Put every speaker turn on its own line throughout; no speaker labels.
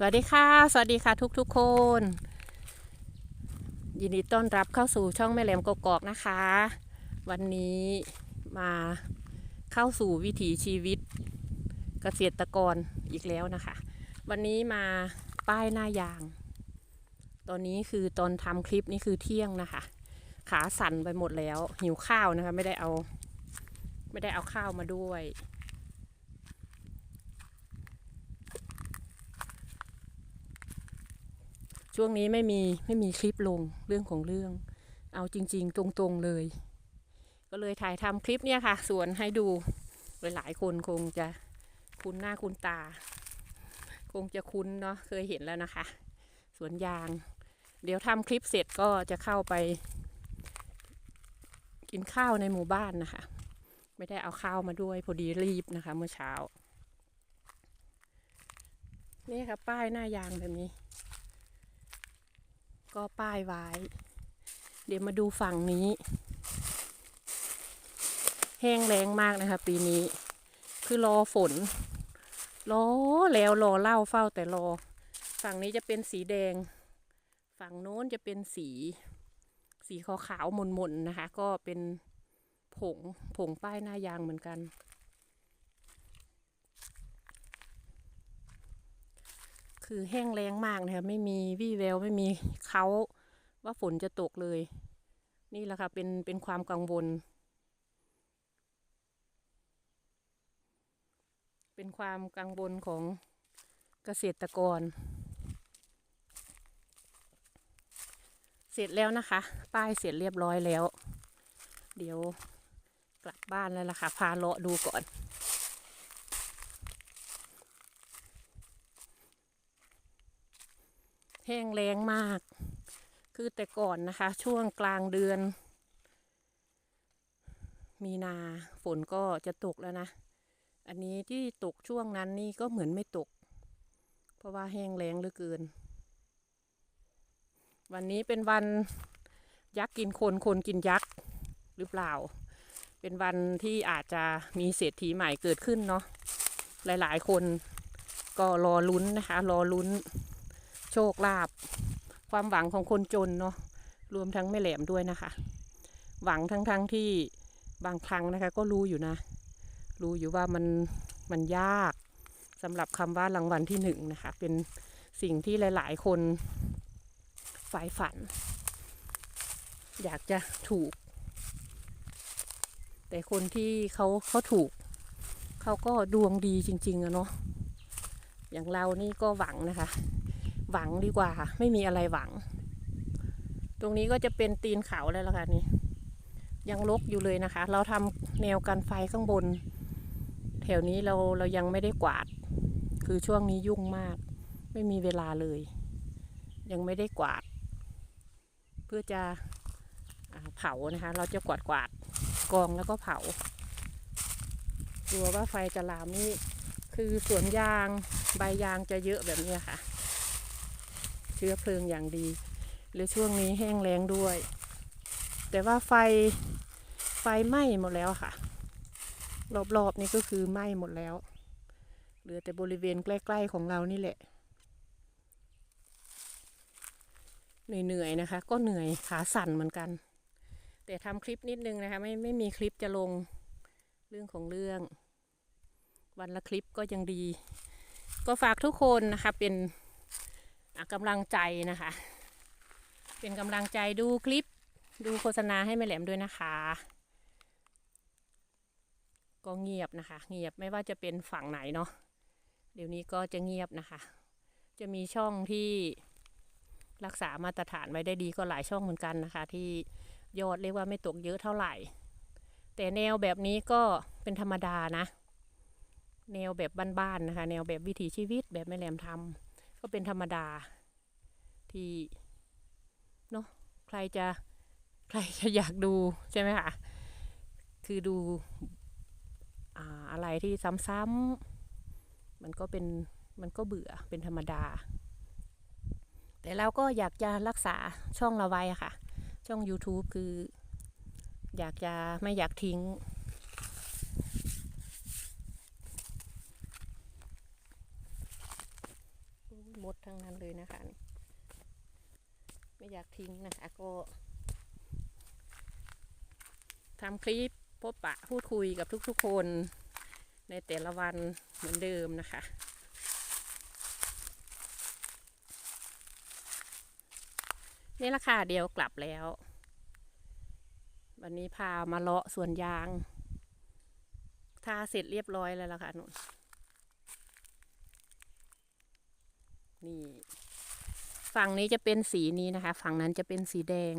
สวัสดีค่ะ สวัสดีค่ะทุกทุกๆคน ยินดีต้อนรับเข้าสู่ช่องแม่แหลมกกอกนะคะ วันนี้มาเข้าสู่วิถีชีวิตเกษตรกรอีกแล้วนะคะ วันนี้มาป้ายหน้ายาง ตอนนี้คือตอนทำคลิปนี่คือเที่ยงนะคะ ขาสั่นไปหมดแล้วหิวข้าวนะคะ ไม่ได้เอา ไม่ได้เอาข้าวมาด้วย ช่วงนี้ไม่มีไม่มีคลิปลงเรื่องของเรื่อง เอาจริง ๆ ตรงๆเลย ก็เลยถ่ายทำคลิปเนี่ยค่ะ สวนให้ดูหลายๆคนคงจะคุ้นหน้าคุ้นตา คงจะคุ้นเนาะเคยเห็นแล้วนะคะ สวนยาง เดี๋ยวทำคลิปเสร็จก็จะเข้าไป กินข้าวในหมู่บ้านนะคะ ไม่ได้เอาข้าวมาด้วยพอดีรีบนะคะ เมื่อเช้า นี่ค่ะป้ายหน้ายางแบบนี้ ก็ป้ายไว้ เดี๋ยวมาดูฝั่งนี้ แห้งแรงมากนะคะ ปีนี้ คือรอฝน รอแล้วรอเล่าเฝ้าแต่รอ ฝั่งนี้จะเป็นสีแดง ฝั่งโน้นจะเป็นสี สีขาวขาวๆมนๆนะคะ ก็เป็นผงผงป้ายหน้ายางเหมือนกัน คือแห้งแรงมากนะคะไม่มีวี่แววไม่มีเขาว่าฝนจะตกเลย นี่แหละค่ะเป็นเป็นความกังวล เป็นความกังวลของเกษตรกร เสร็จแล้วนะคะ ป้ายเสร็จเรียบร้อยแล้ว เดี๋ยวกลับบ้านแล้วล่ะค่ะ พาเลาะดูก่อน แห้งแล้งมาก คือแต่ก่อนนะคะ ช่วงกลางเดือน มีนาฝนก็จะตกแล้วนะ อันนี้ที่ตกช่วงนั้นนี่ก็เหมือนไม่ตก เพราะว่าแห้งแล้งเหลือเกิน วันนี้เป็นวันยักษ์กินคนคนกินยักษ์หรือเปล่า เป็นวันที่อาจจะมีเศรษฐีใหม่เกิดขึ้นเนาะหลายๆ คนก็รอลุ้นนะคะ รอลุ้น ชคลาภความหวังของคนจนเนาะรวมทั้งแม่แหลมด้วยนะคะ หวังทั้งๆทที่บางครั้งนะคะ ก็รู้อยู่นะ รู้อยู่ว่ามันมันยากสำหรับคำว่ารางวัลที่หนึ่งนะคะ เป็นสิ่งที่หลาย ๆ คนใฝ่ฝัน อยากจะถูก แต่คนที่เขาเขาถูก เขาก็ดวงดีจริง ๆอะเนาะอย่างเรานี่ก็หวังนะคะ หวังดีกว่าค่ะไม่มีอะไรหวัง ตรงนี้ก็จะเป็นตีนเขาแล้วล่ะค่ะนี่ยังลกอยู่เลยนะคะ เราทำแนวกันไฟข้างบน แถวนี้เราเรายังไม่ได้กวาด คือช่วงนี้ยุ่งมาก ไม่มีเวลาเลย ยังไม่ได้กวาด เพื่อจะเผานะคะ เราจะกวาดกวาดกองแล้วก็เผากลัวว่าไฟจะลามนี่คือสวนยางใบยางจะเยอะแบบนี้ค่ะ เชื้อเพลิงอย่างดีหรือช่วงนี้แห้งแล้งด้วย แต่ว่าไฟไฟไหม้หมดแล้วค่ะ รอบๆนี่ก็คือไหม้หมดแล้ว เหลือแต่บริเวณใกล้ ๆของเรานี่แหละ เหนื่อยๆนะคะ ก็เหนื่อยขาสั่นเหมือนกัน แต่ทำคลิปนิดนึงนะคะไม่ไม่มีคลิปจะลงเรื่องของเรื่อง วันละคลิปก็ยังดี ก็ฝากทุกคนนะคะเป็น กำลังใจนะคะ เป็นกำลังใจดูคลิปดูโฆษณาให้แม่แหลมด้วยนะคะ ก็เงียบนะคะ เงียบไม่ว่าจะเป็นฝั่งไหนเนาะเดี๋ยวนี้ก็จะเงียบนะคะ จะมีช่องที่รักษามาตรฐานไว้ได้ดีก็หลายช่องเหมือนกันนะคะ ที่ยอดเรียกว่าไม่ตกเยอะเท่าไหร่ แต่แนวแบบนี้ก็เป็นธรรมดานะ แนวแบบบ้านๆนะคะ แนวแบบวิถีชีวิตแบบแม่แหลมทำ ก็เป็นธรรมดาที่เนาะใครจะใครจะอยากดูใช่ไหมคะคือดูอ่าอะไรที่ซ้ำๆมันก็เป็นมันก็เบื่อเป็นธรรมดา แต่เราก็อยากจะรักษาช่องเราไว้ค่ะ ช่อง YouTube คือ อยากจะไม่อยากทิ้ง ม ด ทั้งนั้นเลยนะคะนี่ไม่อยากทิ้งนะคะก็ทำคลิปพบปะพูดคุยกับทุกๆคนในแต่ละวันเหมือนเดิมนะคะ นี่ละค่ะเดียวกลับแล้ว วันนี้พามาเลาะสวนยาง ทาเสร็จเรียบร้อยแล้วล่ะค่ะนุ่น นี่ฝั่งนี้จะเป็นสีนี้นะคะ ฝั่งนั้นจะเป็นสีแดง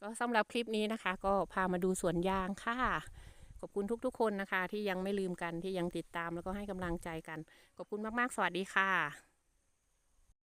ก็สำหรับคลิปนี้นะคะ ก็พามาดูสวนยางค่ะ ขอบคุณทุกๆ คนนะคะ ที่ยังไม่ลืมกันที่ยังติดตามแล้วก็ให้กำลังใจกัน ขอบคุณมากๆ สวัสดีค่ะ